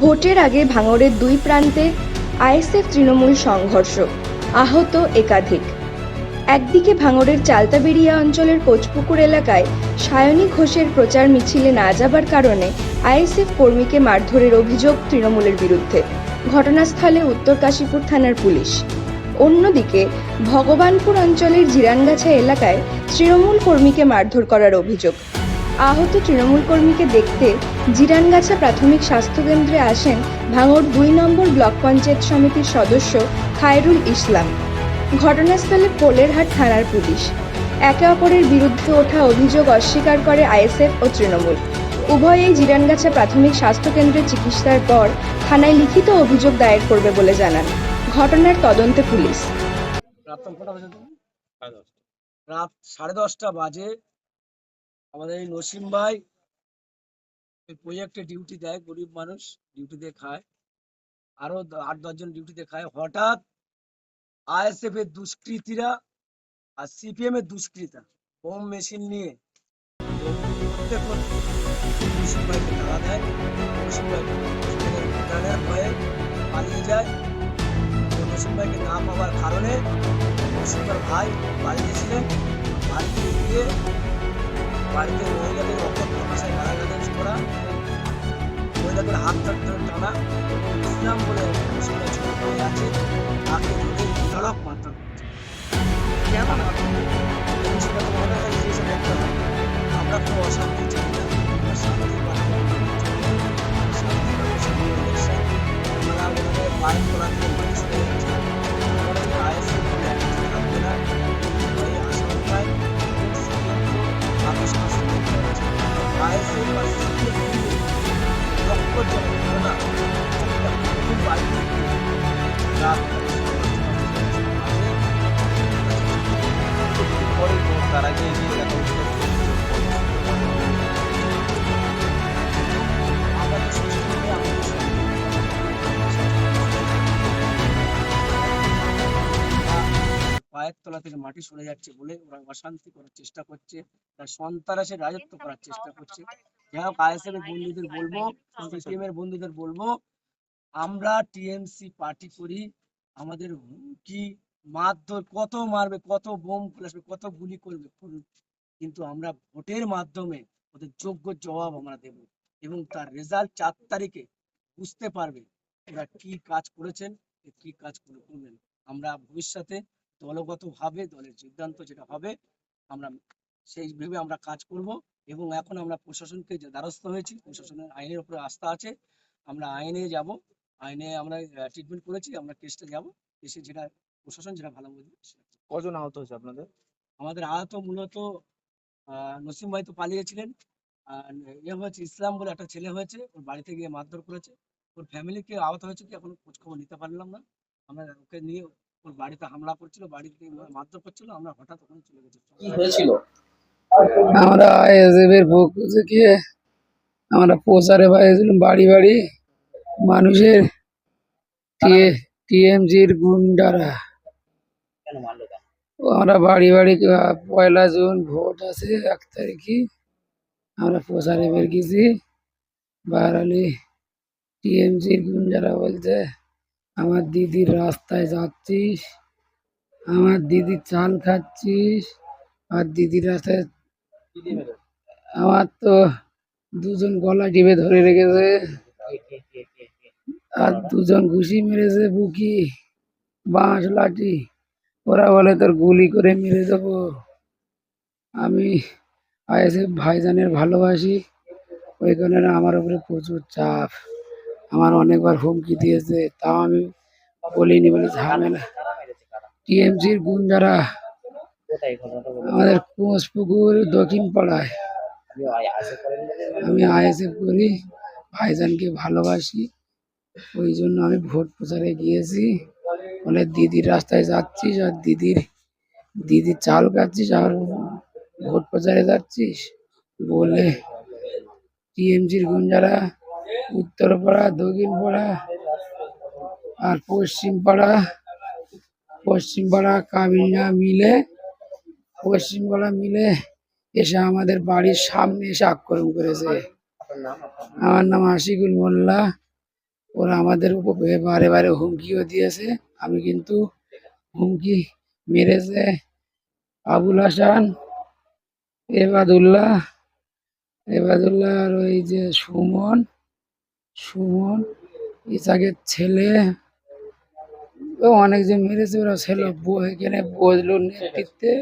ভোটের আগে ভাঙড়ের দুই প্রান্তে আইএসএফ তৃণমূল সংঘর্ষ, আহত একাধিক। একদিকে ভাঙড়ের চালতাবেড়িয়া অঞ্চলের কোচপুকুর এলাকায় সায়নী ঘোষের প্রচার মিছিলে না যাবার কারণে আইএসএফ কর্মীকে মারধরের অভিযোগ তৃণমূলের বিরুদ্ধে। ঘটনাস্থলে উত্তর কাশীপুর থানার পুলিশ। অন্যদিকে ভগবানপুর অঞ্চলের জিরানগাছা এলাকায় তৃণমূল কর্মীকে মারধর করার অভিযোগ। আহত তৃণমূল কর্মীকে দেখতে জিরানগাছা প্রাথমিক স্বাস্থ্যকেন্দ্রে আসেন ভাঙড় দুই নম্বর ব্লক পঞ্চায়েত সমিতির সদস্য খায়রুল ইসলাম। ঘটনাস্থলে পোলেরহাট থানার পুলিশ। একে অপরের বিরুদ্ধে ওঠা অভিযোগ অস্বীকার করে আইএসএফ ও তৃণমূল। উভয়েই জিরানগাছা প্রাথমিক স্বাস্থ্যকেন্দ্রে চিকিৎসার পর থানায় লিখিত অভিযোগ দায়ের করবে বলে জানান ঘটনার তদন্তে পুলিশ? রাত সাড়ে দশটা বাজে। আমাদের এই নসিম ভাই প্রজেক্টে ডিউটি দেয়, গরিব মানুষ ডিউটি দিয়ে খায়। আরও আট দশজন ডিউটিতে খায়। হঠাৎ আইএসএফ এর দুষ্কৃতীরা আর সিপিএম এর দুষ্কৃতা হোম মেশিন নিয়ে পালিয়ে যায়। না পাওয়ার কারণে ভাই বাড়িতে ছিলেন। বাড়িতে গিয়ে বাড়িতে মহিলাদের অকথ্য ভাষায় গালাগালাজ করা, মহিলাদের হাত ধরে টানা ইসলাম বলে নসিমের ছোট ভাই আছে, তাকে ধড়ক মারধর করছে কেন মনে হয় আমরা কোনো অশান্তি চাই না। আমরা শান্তি বানাবো শান্তি ইলেকশন আমরা ওনাদের পায়ের তলা পায়ের তলা থেকে মাটি সরে যাচ্ছে বলে ওরা অশান্তি করার চেষ্টা করছে। তার সন্ত্রাসের রাজত্ব করার চেষ্টা করছে। যাই হোক আইএসএফ বন্ধুদের বলব সিপিএম এর বন্ধুদের বলব, আমরা টিএমসি পার্টি করি, আমাদের হুমকি মারধর, কত মারবে, কত বোম ফেলাসবে কত গুলি করবে। কিন্তু আমরা ভোটের মাধ্যমে ওদের যোগ্য জবাব আমরা দেব এবং তার রেজাল্ট চার তারিখে বুঝতে পারবে ওরা কি কাজ করেছেন কি কাজ করে- করবেন আমরা ভবিষ্যতে দলগতভাবে, দলের সিদ্ধান্ত যেটা হবে, আমরা সেই ভেবে আমরা কাজ করব এবং এখন আমরা প্রশাসনকে যে দ্বারস্থ হয়েছি প্রশাসনের আইনের উপরে আস্থা আছে আমরা আইনে যাব আইনে আমরা ট্রিটমেন্ট করেছি আমরা কেসটা যাব কেসে যেটা প্রশাসন যেটা ভালো বুঝবে কজন আহত হয়েছে আপনাদের? আমাদের আহত মূলত নসিম ভাই তো পালিয়েছিলেন আর ইয়ে হয়েছে ইসলাম বলে একটা ছেলে হয়েছে ওর বাড়িতে গিয়ে মারধর করেছে ওর ফ্যামিলিকে আহত হয়েছে কি এখন খোঁজখবর নিতে পারলাম না। আমরা ওকে নিয়ে ওর বাড়িতে হামলা করছিল বাড়িতে মারধর করছিল আমরা হঠাৎ ওখানে চলে গেছি। কি হয়েছিল? আমরা আইএসএফের পক্ষ থেকে আমরা প্রচারে বাইরেছিলাম বাড়ি বাড়ি মানুষের টিএমজির গুন্ডারা কেন মারলো কেন ও আমরা বাড়ি বাড়ি আহ, পয়লা জুন ভোট আছে এক তারিখে আমরা প্রচারে বের গেছি বারালি টিএমজির গুন্ডারা বলছে আমার দিদির রাস্তায় যাচ্ছিস আমার দিদি চাল খাচ্ছিস আর দিদির রাস্তায় কি দিয়ে মেরে আমার তো দুজন গলা টিপে ধরে রেখেছে। আর দুজন ঘুষি মেরেছে বুকি বাঁশ লাঠি। ওরা বলে তোর গুলি করে মেরে দেবো। আমি আইএসএফ ভাইজানের ভালোবাসি। ওই কারণে আমার উপরে প্রচুর চাপ। আমার অনেকবার হুমকি দিয়েছে। তাও আমি বলিনি বলে ঝামেলা কারা টিএমসির ঘটনাটা বলুন আমাদের কুঁচপুকুর দক্ষিণ পাড়ায় আমি আইএসএফ করি ভাইজানকে ভালোবাসি। ওই জন্য আমি ভোট প্রচারে গিয়েছি। বলে দিদির রাস্তায় যাচ্ছিস আর দিদির দিদির চাল খাচ্ছিস আর ভোট প্রচারে যাচ্ছিস? বলে টিএমজির গুঞ্জারা উত্তর পাড়া দক্ষিণ পাড়া আর পশ্চিম পাড়া পশ্চিম পাড়া কামিনা মিলে পশ্চিম পাড়া মিলে এসে আমাদের বাড়ির সামনে এসে আক্রমণ করেছে। আমার নাম আশিকুল মোল্লা। ওরা আমাদের উপরে বারে বারে হুমকিও দিয়েছে। আমি কিন্তু হুমকি মেরেছে আবুল হাসান, এবাদুল্লাহ এবাদুল্লাহ আর ওই যে সুমন সুমন, ইসাকের ছেলে অনেকজন মেরেছে। ওরা ছেলে এখানে বজলুর নেতৃত্বে।